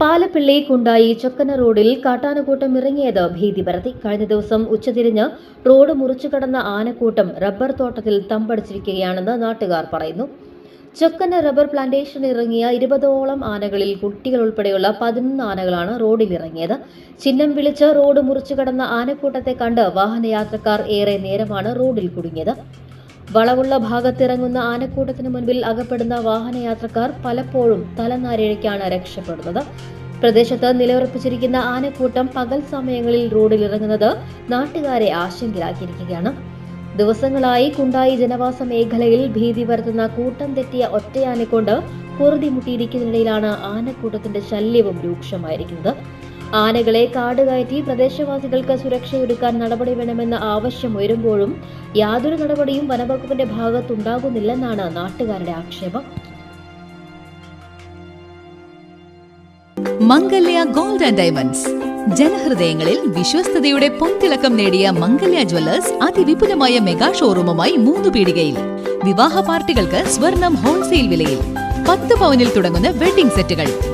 പാലപ്പിള്ളി കുണ്ടായി ചൊക്കന റോഡിൽ കാട്ടാനക്കൂട്ടം ഇറങ്ങിയത് ഭീതി പരത്തി കഴിഞ്ഞ ദിവസം ഉച്ചതിരിഞ്ഞ് റോഡ് മുറിച്ചു കടന്ന ആനക്കൂട്ടം റബ്ബർ തോട്ടത്തിൽ തമ്പടിച്ചിരിക്കുകയാണെന്ന് നാട്ടുകാർ പറയുന്നു. ചൊക്കന റബ്ബർ പ്ലാന്റേഷനിൽ ഇറങ്ങിയ ഇരുപതോളം ആനകളിൽ കുട്ടികൾ ഉൾപ്പെടെയുള്ള പതിനൊന്ന് ആനകളാണ് റോഡിൽ ഇറങ്ങിയത്. ചിഹ്നം വിളിച്ച് റോഡ് മുറിച്ചു കടന്ന ആനക്കൂട്ടത്തെ കണ്ട് വാഹനയാത്രക്കാർ ഏറെ നേരമാണ് റോഡിൽ കുടുങ്ങിയത്. വളവുള്ള ഭാഗത്തിറങ്ങുന്ന ആനക്കൂട്ടത്തിന് മുൻപിൽ അകപ്പെടുന്ന വാഹനയാത്രക്കാർ പലപ്പോഴും തലനാരിഴയ്ക്കാണ് രക്ഷപ്പെടുന്നത്. പ്രദേശത്ത് നിലയുറപ്പിച്ചിരിക്കുന്ന ആനക്കൂട്ടം പകൽ സമയങ്ങളിൽ റോഡിൽ ഇറങ്ങുന്നത് നാട്ടുകാരെ ആശങ്കയിലാക്കിയിരിക്കുകയാണ്. ദിവസങ്ങളായി കുണ്ടായി ജനവാസ മേഖലയിൽ ഭീതി പരത്തുന്ന കൂട്ടം തെറ്റിയ ഒറ്റയാനെക്കൊണ്ട് പൊറുതിമുട്ടിയിരിക്കുന്നതിനിടയിലാണ് ആനക്കൂട്ടത്തിന്റെ ശല്യവും രൂക്ഷമായിരിക്കുന്നത്. ആനകളെ കാട് കയറ്റി പ്രദേശവാസികൾക്ക് സുരക്ഷയൊരുക്കാൻ നടപടി വേണമെന്ന ആവശ്യം ഉയരുമ്പോഴും യാതൊരു നടപടിയും വനവകുപ്പിന്റെ ഭാഗത്തുണ്ടാകുന്നില്ലെന്നാണ് നാട്ടുകാരുടെ ആക്ഷേപം. Mangalya gold and diamonds. ജനഹൃദയങ്ങളിൽ വിശ്വസ്തയുടെ പൊൻതിളക്കം നേടിയ മംഗല്യ ജ്വല്ലേഴ്സ് അതിവിപുലമായ മെഗാ ഷോറൂമുമായി മൂന്ന് പീടികയിൽ. വിവാഹ പാർട്ടികൾക്ക് സ്വർണം ഹോൾസെയിൽ വിലയിൽ. പത്ത് പവനിൽ തുടങ്ങുന്ന വെഡിംഗ് സെറ്റുകൾ.